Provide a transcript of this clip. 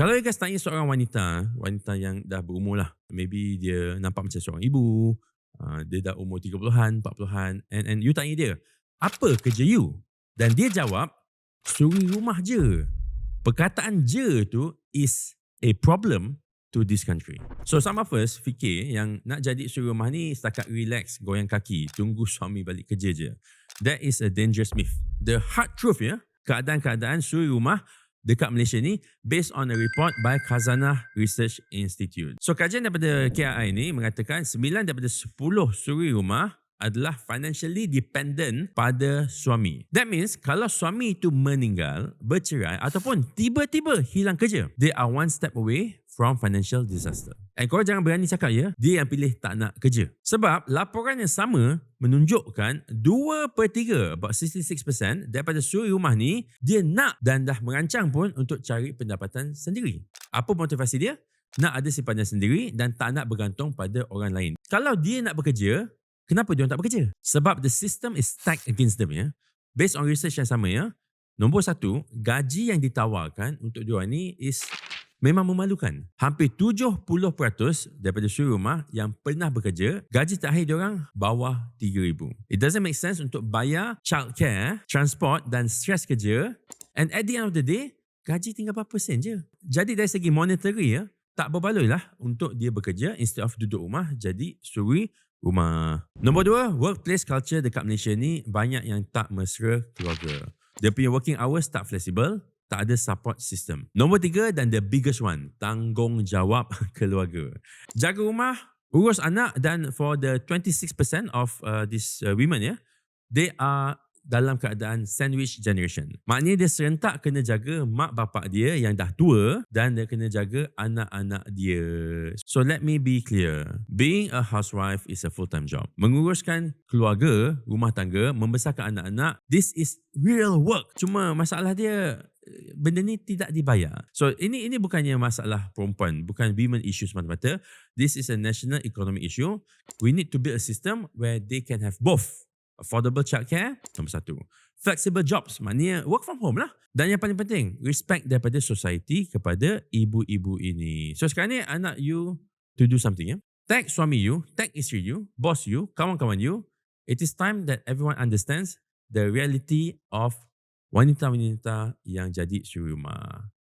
Kalau guys tanya seorang wanita, wanita yang dah berumur lah. Maybe dia nampak macam seorang ibu. Uh, dia dah umur 30-an, 40-an. And, and you tanya dia, apa kerja you? Dan dia jawab, suri rumah je. Perkataan je tu is a problem to this country. So of us fikir yang nak jadi suri rumah ni setakat relax, goyang kaki, tunggu suami balik kerja je. That is a dangerous myth. The hard truth ya, keadaan-keadaan suri rumah dekat Malaysia ni based on a report by Khazanah Research Institute. So kajian daripada KRI ni mengatakan 9 daripada 10 suri rumah adalah financially dependent pada suami. That means kalau suami itu meninggal, bercerai ataupun tiba-tiba hilang kerja, they are one step away from financial disaster. And korang jangan berani cakap ya, dia yang pilih tak nak kerja. Sebab laporan yang sama menunjukkan 2 per 3, about 66% daripada suri rumah ni, dia nak dan dah merancang pun untuk cari pendapatan sendiri. Apa motivasi dia? Nak ada simpanan sendiri dan tak nak bergantung pada orang lain. Kalau dia nak bekerja, Kenapa dia tak bekerja? Sebab the system is stacked against them ya. Based on research yang sama ya. Nombor satu, gaji yang ditawarkan untuk dia ni is memang memalukan. Hampir 70% daripada suri rumah yang pernah bekerja, gaji terakhir dia orang bawah 3000. It doesn't make sense untuk bayar childcare, transport dan stress kerja and at the end of the day, gaji tinggal berapa sen je. Jadi dari segi monetary ya, tak berbaloi lah untuk dia bekerja instead of duduk rumah jadi suri rumah. Nombor dua, workplace culture dekat Malaysia ni banyak yang tak mesra keluarga. Dia punya working hours tak flexible, tak ada support system. Nombor tiga dan the biggest one, tanggungjawab keluarga. Jaga rumah, urus anak dan for the 26% of uh, these uh, women ya, yeah, they are dalam keadaan sandwich generation. Maknanya dia serentak kena jaga mak bapak dia yang dah tua dan dia kena jaga anak-anak dia. So let me be clear. Being a housewife is a full-time job. Menguruskan keluarga, rumah tangga, membesarkan anak-anak, this is real work. Cuma masalah dia benda ni tidak dibayar. So ini ini bukannya masalah perempuan, bukan women issue semata-mata. This is a national economic issue. We need to build a system where they can have both affordable childcare, nombor satu. Flexible jobs, maknanya work from home lah. Dan yang paling penting, respect daripada society kepada ibu-ibu ini. So sekarang ni, anak you to do something. Ya? Tag suami you, tag isteri you, boss you, kawan-kawan you. It is time that everyone understands the reality of wanita-wanita yang jadi suri rumah.